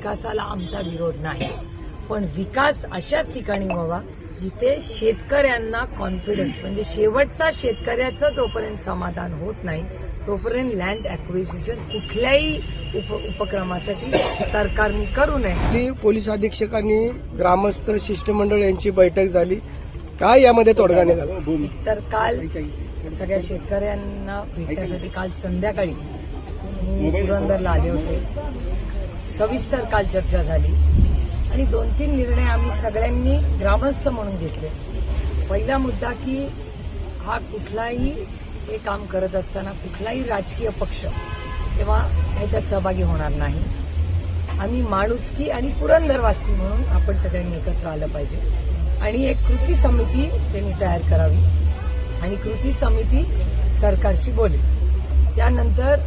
विकासाला आमचा विरोध नाही. पण विकास अशाच ठिकाणी व्हावा जिथे शेतकऱ्यांना कॉन्फिडन्स म्हणजे शेवटचा शेतकऱ्याचं जोपर्यंत समाधान होत नाही तोपर्यंत लँड अक्विजिशन कुठल्याही उप उपक्रमासाठी सरकारने करू नये. पोलीस अधीक्षकांनी ग्रामस्थ शिष्टमंडळ यांची बैठक झाली. काय यामध्ये तोडगा निघाला? तर काल सगळ्या शेतकऱ्यांना भेटण्यासाठी काल संध्याकाळी मी पुरंदरला आले होते. सविस्तर काल चर्चा झाली आणि दोन तीन निर्णय आम्ही सगळ्यांनी ग्रामस्थ म्हणून घेतले. पहिला मुद्दा की हा कुठलाही हे काम करत असताना कुठलाही राजकीय पक्ष तेव्हा ह्याच्यात सहभागी होणार नाही. आम्ही माणुसकी आणि पुरंदरवासी म्हणून आपण सगळ्यांनी एकत्र आलं पाहिजे. आणि एक कृती समिती त्यांनी तयार करावी आणि कृती समिती सरकारशी बोलेल त्यानंतर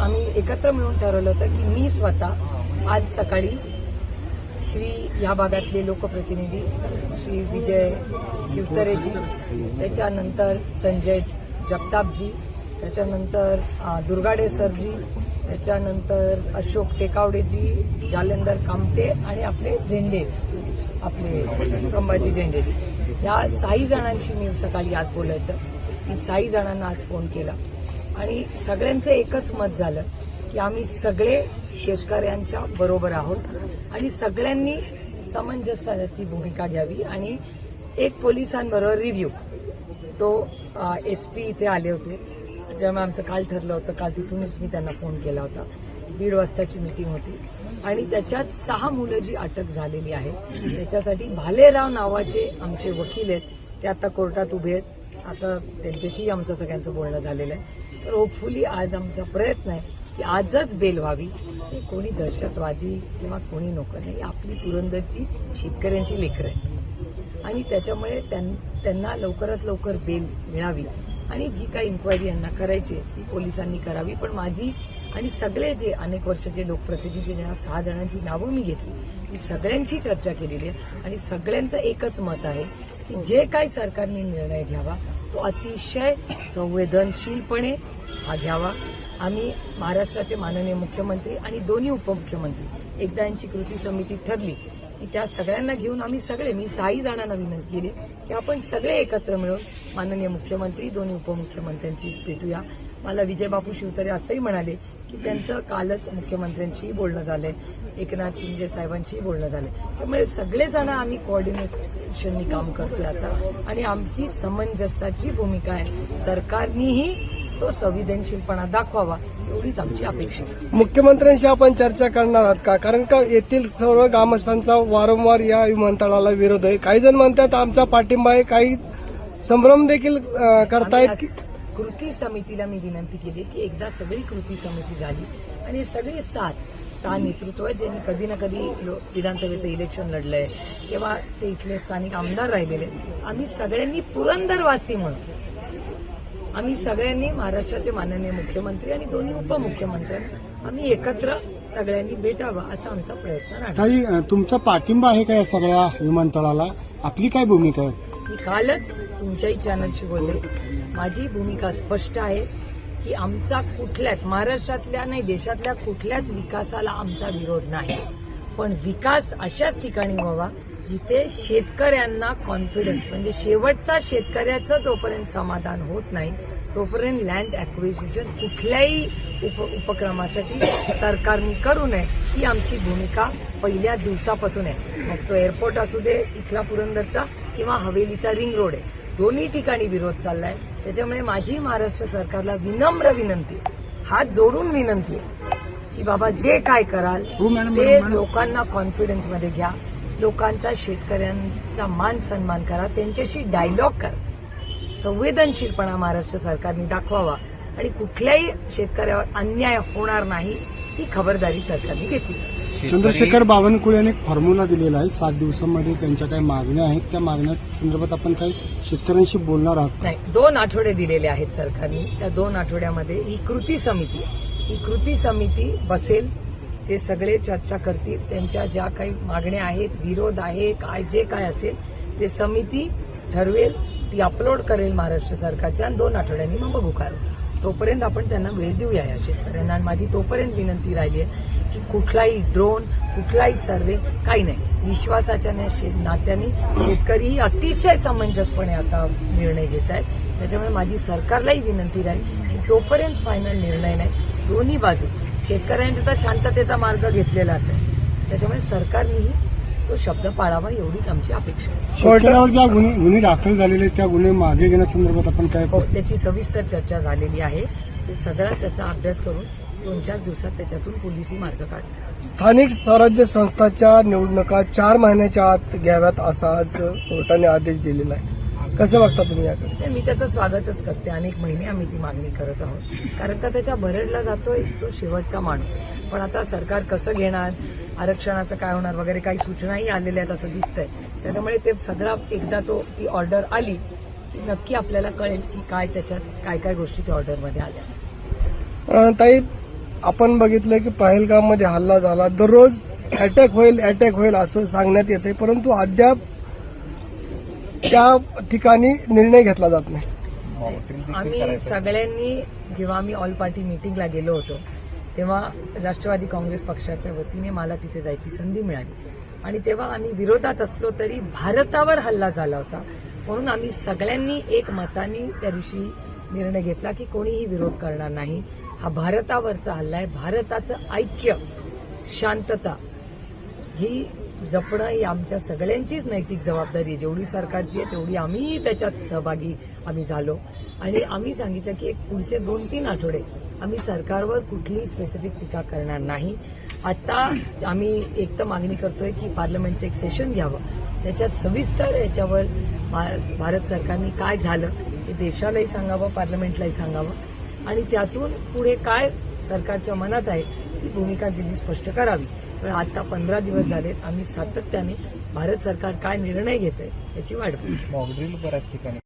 आम्ही एकत्र मिळून ठरवलं होतं की मी स्वतः आज सकाळी श्री या भागातले लोकप्रतिनिधी श्री विजय शिवतरेजी त्याच्यानंतर संजय जगतापजी त्याच्यानंतर दुर्गाडे सरजी त्याच्यानंतर अशोक टेकावडेजी जालेंदर कामटे आणि आपले झेंडे आपले संभाजी झेंडेजी. या साई जणांशी मी सकाळी आज बोलायचं. की साई जणांना आज फोन केला. आणि सगळ्यांचं एकच मत झालं. की आम्ही सगळे शेतकऱ्यांच्या बरोबर आहोत आणि सगळ्यांनी सामंजस्याची भूमिका घ्यावी आणि एक पोलिसांबरोबर रिव्ह्यू तो एस पी इथे आले होते. जेव्हा आमचं काल ठरलं होतं काल तिथूनच मी त्यांना फोन केला होता. दीड वाजताची मीटिंग होती. आणि त्याच्यात सहा मुलं जी अटक झालेली आहे त्याच्यासाठी भालेराव नावाचे आमचे वकील आहेत. ते आता कोर्टात उभे आहेत. आता त्यांच्याशी आमचं सगळ्यांचं बोलणं झालेलं आहे. तर होपफुली आज आमचा प्रयत्न आहे की आजच बेल व्हावी. हे कोणी दहशतवादी किंवा कोणी नोकर नाही आपली पुरंदरची शेतकऱ्यांची लेकरं आहे आणि त्याच्यामुळे त्यां- त्यांना लवकरात लवकर बेल मिळावी. आणि जी काही इन्क्वायरी यांना करायची आहे ती पोलिसांनी करावी. पण माझी आणि सगळे जे अनेक वर्षाचे लोकप्रतिनिधी ज्या सहा जणांची नावं मी घेतली ती सगळ्यांशी चर्चा केलेली आहे आणि सगळ्यांचं एकच मत आहे की जे काही सरकारने निर्णय घ्यावा तो अतिशय संवेदनशीलपणे हा घ्यावा. आम्ही महाराष्ट्राचे माननीय मुख्यमंत्री आणि दोन्ही उपमुख्यमंत्री एकदा यांची कृती समिती ठरली की त्या सगळ्यांना घेऊन आम्ही सगळे मी साई जणांना विनंती केली की आपण सगळे एकत्र मिळून माननीय मुख्यमंत्री दोन्ही उपमुख्यमंत्र्यांची भेटूया. मला विजयबापू शिवतरे असंही म्हणाले त्यांचं कालच मुख्यमंत्र्यांशीही बोलणं झालंय एकनाथ शिंदे साहेबांशीही बोलणं झालंय. त्यामुळे सगळेजण आम्ही कोऑर्डिनेशननी काम करतोय आता. आणि आमची समंजसाची भूमिका आहे. सरकारनीही तो संवेदनशीलपणा दाखवावा एवढीच आमची अपेक्षा मुख्यमंत्र्यांशी आपण चर्चा करणार आहात का? कारण का येथील सर्व ग्रामस्थांचा वारंवार या विमानतळाला विरोध आहे. काही जण म्हणतात आमचा पाठिंबा आहे. काही संभ्रम देखील करतायत की कृती समितीला मी विनंती केली की एकदा सगळी कृती समिती झाली आणि सगळे सात सहा नेतृत्व आहे ज्यांनी कधी ना कधी लो- विधानसभेचं इलेक्शन लढलंय किंवा ते इथले स्थानिक आमदार राहिलेले आम्ही सगळ्यांनी पुरंदरवासी म्हणून आम्ही सगळ्यांनी महाराष्ट्राचे माननीय मुख्यमंत्री आणि दोन्ही उपमुख्यमंत्र्यांना आम्ही एकत्र सगळ्यांनी भेटावं असा आमचा प्रयत्न अ, तुमचा पाठिंबा आहे का या सगळ्या विमानतळाला? आपली काय भूमिका आहे? मी कालच तुमच्याही चॅनलशी बोलले. माझी भूमिका स्पष्ट आहे की आमचा कुठल्याच महाराष्ट्रातल्या नाही देशातल्या कुठल्याच विकासाला आमचा विरोध नाही. पण विकास अशाच ठिकाणी व्हावा जिथे शेतकऱ्यांना कॉन्फिडन्स म्हणजे शेवटचा शेतकऱ्याचं जोपर्यंत समाधान होत नाही तोपर्यंत लँड अक्विजिशन कुठल्याही उप उपक्रमासाठी सरकारने करू नये ही आमची भूमिका पहिल्या दिवसापासून आहे. मग तो एअरपोर्ट असू दे इथला पुरंदरचा किंवा हवेलीचा रिंग रोड आहे. दोन्ही ठिकाणी विरोध चाललाय. त्याच्यामुळे माझी महाराष्ट्र सरकारला विनम्र विनंती हात जोडून विनंती आहे की बाबा जे काय कराल हो, ते. लोकांना कॉन्फिडन्समध्ये घ्या. लोकांचा शेतकऱ्यांचा मान सन्मान करा. त्यांच्याशी डायलॉग करा. संवेदनशीलपणा महाराष्ट्र सरकारने दाखवावा. आणि कुठल्याही शेतकऱ्यावर अन्याय होणार नाही. ही खबरदारी सरकारने घेतली. चंद्रशेखर बावनकुळे यांनी एक फॉर्म्युला दिलेला आहे. सात दिवसांमध्ये त्यांच्या काही मागण्या आहेत. त्या मागण्या संदर्भात आपण काही शेतकऱ्यांशी बोलणार आहात. नाही दोन आठवडे दिलेले आहेत सरकारने. त्या दोन आठवड्यामध्ये ही कृती समिती ही कृती समिती बसेल ते सगळे चर्चा करतील. त्यांच्या ज्या काही मागण्या आहेत विरोध आहे काय जे काय असेल ते समिती ठरवेल ती अपलोड करेल महाराष्ट्र सरकारच्या आणि दोन आठवड्यांनी मग बघू काय होतं. तोपर्यंत आपण त्यांना वेळ देऊया या शेतकऱ्यांना. आणि माझी तोपर्यंत विनंती राहिली आहे की कुठलाही ड्रोन कुठलाही सर्वे काही नाही. विश्वासाच्या शे- नात्याने शेतकरी अतिशय समंजसपणे आता निर्णय घेत आहेत. त्याच्यामुळे माझी सरकारलाही विनंती राहील की जोपर्यंत फायनल निर्णय नाही दोन्ही बाजू शेतकऱ्यांनी तर शांततेचा मार्ग घेतलेलाच आहे. त्याच्यामुळे सरकारनेही तो शब्द पाळावा एवढीच आमची अपेक्षा आहे. ज्या गुन्हे गुन्हे दाखल झालेले आहेत, त्या गुन्हे मागे घेण्यासंदर्भात आपण काय हो त्याची सविस्तर चर्चा झालेली आहे. ते सगळा त्याचा अभ्यास करून दोन चार दिवसात त्याच्यातून पोलिसी मार्ग काढतात. स्थानिक स्वराज्य संस्थाच्या निवडणुका चार महिन्याच्या आत घ्याव्यात असा आज कोर्टाने आदेश दिलेला आहे. कसं बघता तुम्ही याकडे? मी त्याचं स्वागतच करते. अनेक महिने आम्ही ती मागणी करत आहोत. कारण का त्याच्या भरडला जातोय तो शेवटचा माणूस. पण आता सरकार कसं घेणार? आरक्षणाचं काय होणार वगैरे काही सूचनाही आलेल्या आहेत असं दिसतंय. त्याच्यामुळे ते सगळा एकदा तो ती ऑर्डर आली की नक्की आपल्याला कळेल की काय त्याच्यात काय काय गोष्टी त्या ऑर्डरमध्ये आल्या. ताई आपण बघितलं की पहलगाममध्ये हल्ला झाला. दररोज अटॅक होईल अटॅक होईल असं सांगण्यात येते परंतु अद्याप त्या ठिकाणी निर्णय घेतला जात नाही. आम्ही सगळ्यांनी जेव्हा आम्ही ऑल पार्टी मिटिंगला गेलो होतो तेव्हा राष्ट्रवादी काँग्रेस पक्षाच्या वतीने मला तिथे जायची संधी मिळाली. आणि तेव्हा आम्ही विरोधात असलो तरी भारतावर हल्ला झाला होता. म्हणून आम्ही सगळ्यांनी एक मताने त्या दिवशी निर्णय घेतला की कोणीही विरोध करणार नाही. हा भारतावरचा हल्ला आहे. भारताचं ऐक्य शांतता ही जपणं ही आमच्या सगळ्यांचीच नैतिक जबाबदारी आहे. जेवढी सरकारची आहे तेवढी आम्हीही त्याच्यात सहभागी आम्ही झालो. आणि आम्ही सांगितलं की एक पुढचे दोन तीन आठवडे आम्ही सरकारवर कुठलीही स्पेसिफिक टीका करणार नाही. आता आम्ही एक तर मागणी करतोय की पार्लमेंटचं एक सेशन घ्यावं. त्याच्यात सविस्तर याच्यावर भा- भारत सरकारने काय झालं हे देशालाही सांगावं पार्लमेंटलाही सांगावं. आणि त्यातून पुढे काय सरकारच्या मनात आहे ती भूमिका त्यांनी स्पष्ट करावी. पण आता पंधरा दिवस झालेत. आम्ही सातत्याने भारत सरकार काय निर्णय घेत आहे याची वाट बघतो मॉकड्रिल बऱ्याच ठिकाणी